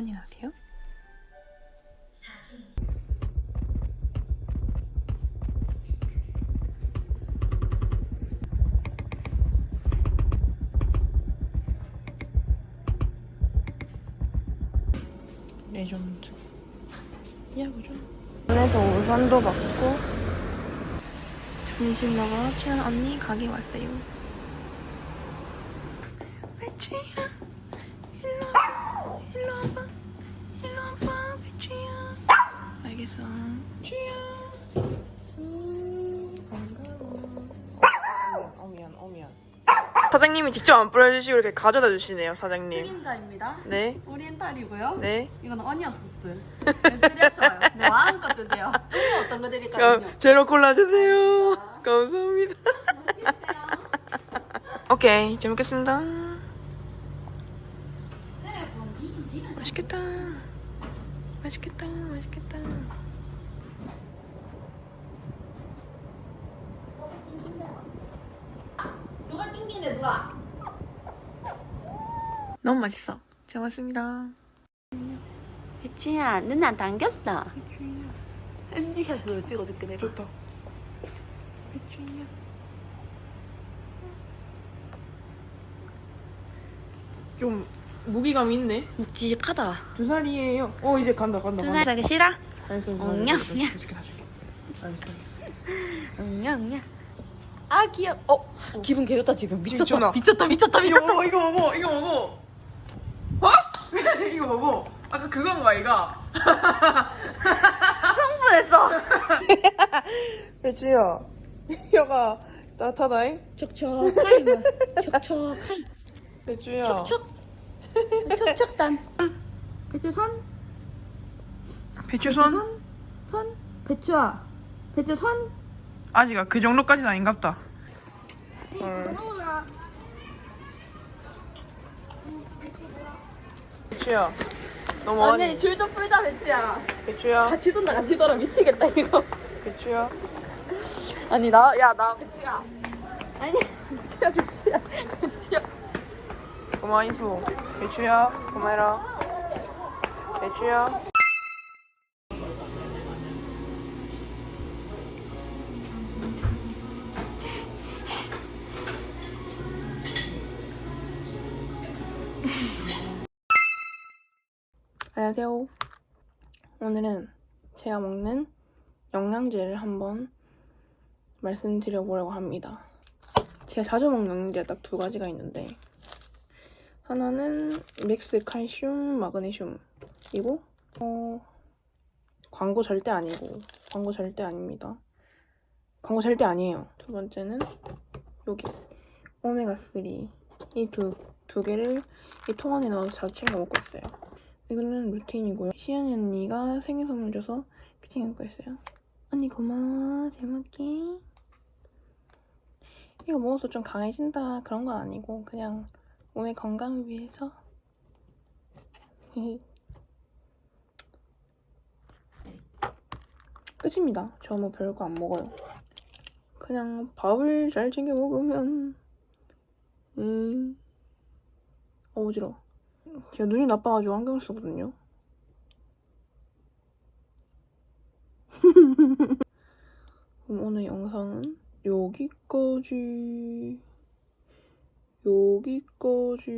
안녕하세요. 레전드. 야구죠. 그래서 우산도 받고 점심 먹으러 친한 언니 가게 왔어요. 배치야, 일로 와, 일로 와봐, 알겠어. 배치야. 음, 반가워. 어 미안, 어 미안. 사장님이 직접 안 뿌려주시고 이렇게 가져다 주시네요, 사장님. 흑임자입니다. 네, 오리엔탈이고요. 네. 이건 어니언 소스. 스리라차요. 네, 마음껏 드세요. 이거 어떤 거 드릴까요? 어, 제로 콜라 주세요. 감사합니다. 오케이, 잘 먹겠습니다. 맛있겠다. 맛있겠다. 맛있겠다. 누가 낑기네 누가? 너무 맛있어. 잘 먹습니다. 배추야, 눈 안 당겼어. MG샷으로 찍어줄게 내가. 좋다. 배추야. 좀 무기감이 있네. 묵직하다. 두 살이에요. 어 이제 간다 간다. 두 살짜리 싫어? 알겠어. 엉냐, 엉냐. 해줄게 해줄게. 알겠어. 응야 응야. 아 귀여. 어 기분 개좋다 지금 진짜나. 미쳤다 미쳤다 이거 미쳤다. 먹어 이거 먹어 이거 먹어. 어? 이거 먹어. 아까 그건가 이거. 흥분했어. 혀가 따뜻하다잉. 촉촉하이 뭐. 촉촉하이. 배추야. 촉촉. 촉촉단. 배추 손. 배추 손. 손. 배추야. 배추 손. 아직 그 정도까지는 아닌갑다. 배추야. 너무 아니 아니. 줄 좀 풀다 배추야. 배추야. 같이 돈다 같이 돌아 미치겠다 이거. 배추야. 아니 나 야 나 배추야. 아니 배추야 배추야. 고마워 이수. 배추야. 고마워라. 배추야. 안녕하세요. 오늘은 제가 먹는 영양제를 한번 말씀드려보려고 합니다. 제가 자주 먹는 영양제가 딱 두 가지가 있는데 하나는 맥스 칼슘 마그네슘이고 어 광고 절대 아니고 광고 절대 아닙니다. 광고 절대 아니에요. 두 번째는 여기 오메가 3 이 두 두 개를 이 통 안에 넣어서 자주 챙겨 먹고 있어요. 이거는 루틴이고요. 시연이 언니가 생일 선물 줘서 챙겨 먹고 있어요. 언니 고마워. 잘 먹게. 이거 먹어서 좀 강해진다 그런 건 아니고 그냥 몸의 건강을 위해서 끝입니다. 저 뭐 별거 안 먹어요. 그냥 밥을 잘 챙겨 먹으면 음 어지러워. 제가 눈이 나빠가지고 안경을 쓰거든요. 그럼 오늘 영상은 여기까지 여기까지